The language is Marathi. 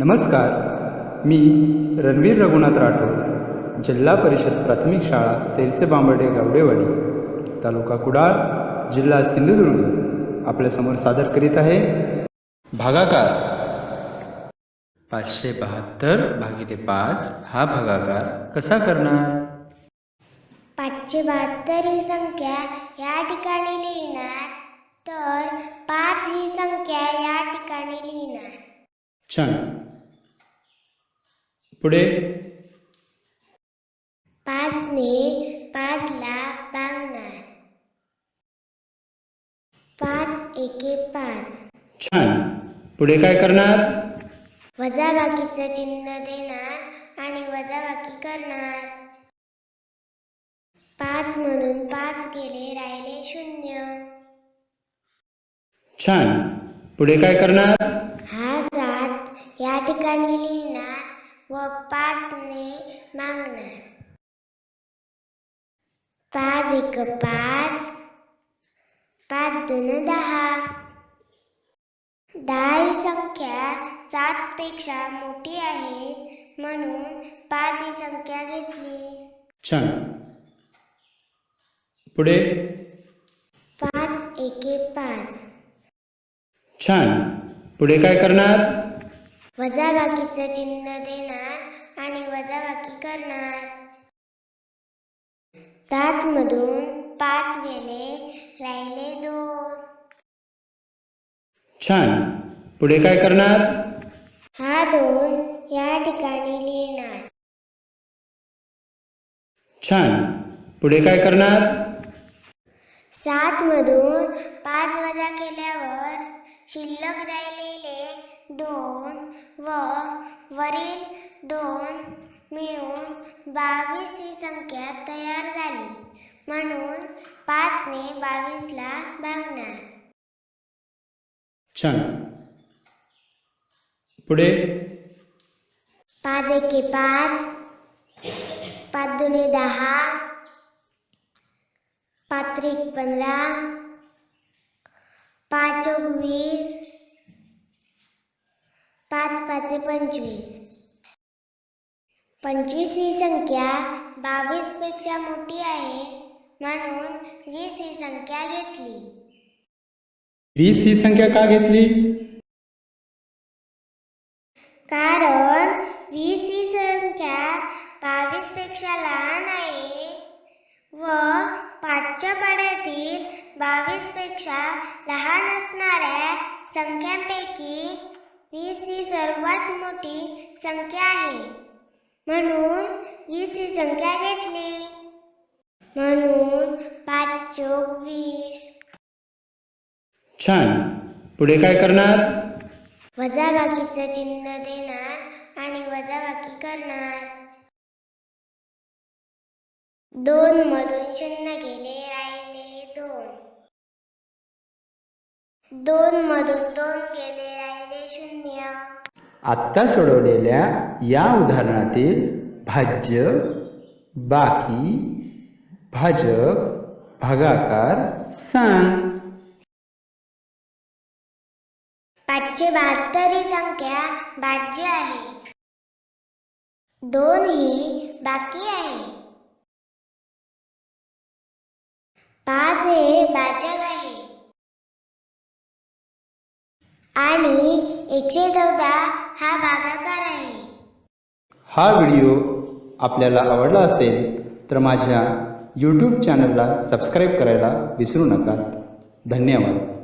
नमस्कार. मी रणवीर रघुनाथ राठोड जिल्हा परिषद प्राथमिक शाळा तेरसे बांबर्डे गावडेवाडी तालुका कुडाळ जिल्हा सिंधुदुर्ग. आपल्यासमोर सादर करीत आहे भागाकार. पाचशे बहात्तर भागिले पाच हा भागाकार कसा करणार? पाचशे बहात्तर ही संख्या या ठिकाणी लिहिणार तर पाच ही संख्या या ठिकाणी लिहिणार. छान. पुढे. पाचने पाचला भागणार पाच एके पाच. छान. पुढे काय करणार? वजाबाकीचं चिन्ह देणार आणि वजाबाकी करणार. पाच मधून पाच गेले राहिले शून्य. छान. पुढे काय करणार? हा सात या ठिकाणी लिहिणार. व पाचने मागणार पाच एक पाच पाच दोन दहा। दहा ही संख्या सात पेक्षा मोठी आहे म्हणून पाच ही संख्या घेतली. छान. पुढे? पाच एके पाच छान. पुढे काय करणार? वजाबाकीचं चिन्ह देणार आणि वजाबाकी करणार. सात मधून पाच गेले राहिले दोन. छान. पुढे काय करणार? हा दोन या ठिकाणी लिहिणार. छान. पुढे काय करणार? सात मधून पाच वजा केल्यावर शिल्लक राहिलेले दोन व वरील दोन मिळून बावीस ही संख्या तयार झाली. म्हणून पाचने बावीसला भागणार. छान. पुढे. पाच एके पाच. पाच दुने दहा. पाच त्रिक पंधरा. पाच वीस पाचे पंचवीस. पंचवीस ही संख्या बावीसपेक्षा मोठी आहे म्हणून वीस ही संख्या घेतली. वीस ही संख्या का घेतली? कारण वीस ही संख्या बावीसपेक्षा लहान आहे व पाचच्या पाड्यातील बावीसपेक्षा लहान असणाऱ्या संख्यांपैकी वीस ही सर्वात मोठी संख्या आहे. म्हणून वीस ही संख्या घेतली. म्हणून पाच चोक वीस. छान. पुढे काय करणार? वजाबाकीचं चिन्ह देणार आणि वजाबाकी करणार. दोन मधून शून्य गेले राहिले दोन. दोन मधून दोन गेले राहिले शून्य. आत्ता सोडवलेल्या या उदाहरणातील भाज्य बाकी भाजक भागाकार सांग. पाचशे बहात्तर ही संख्या भाज्य आहे. दोन ही बाकी आहे. पाच हे भाजक आहे. आणि एकशे चौदा हा भागाकार आहे. हा व्हिडिओ आपल्याला आवडला असेल तर माझ्या यूट्यूब चॅनलला सबस्क्राईब करायला विसरू नका. धन्यवाद.